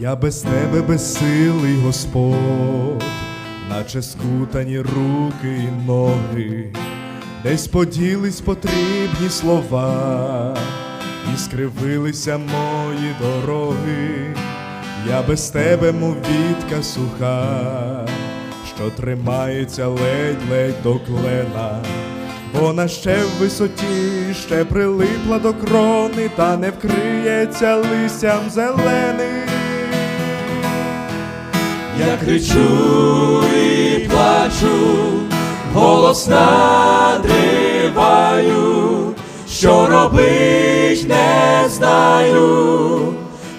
Я без тебе безсилий Господь, наче скутані руки і ноги, десь поділись потрібні слова, і скривилися мої дороги. Я без тебе, мов вітка суха, що тримається ледь-ледь до клена. Вона ще в висоті, ще прилипла до крони, та не вкриється листям зеленим. Я кричу і плачу, голос надриваю, що робить, не знаю,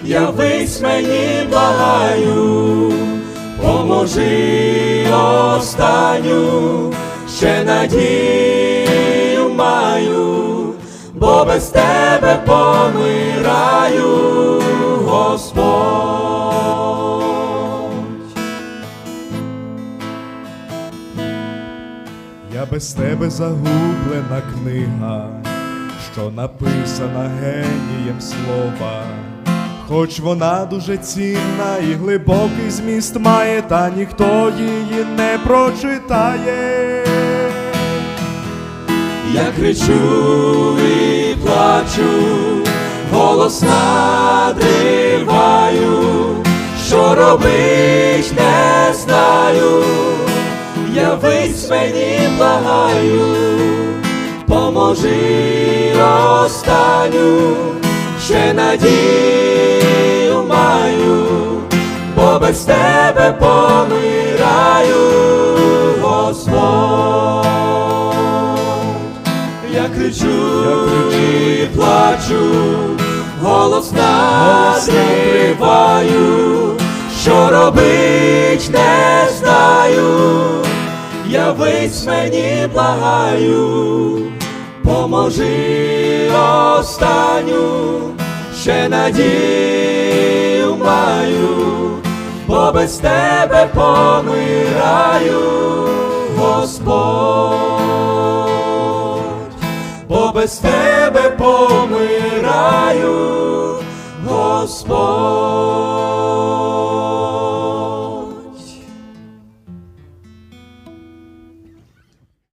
явись мені благаю, поможи останню, ще надію маю, бо без тебе помираю, Я без тебе загублена книга, що написана генієм слова. Хоч вона дуже цінна і глибокий зміст має, та ніхто її не прочитає. Я кричу і плачу, голос надриваю, що робить, не знаю, явись мені благаю, поможи останню, ще надію маю, бо без тебе помираю, Господь. Я кричу, Я кричу. і плачу, голос надриваю, що робить, явись мені благаю, поможи останню, ще надію маю, бо без тебе помираю, Господь, бо без тебе помираю, Господь.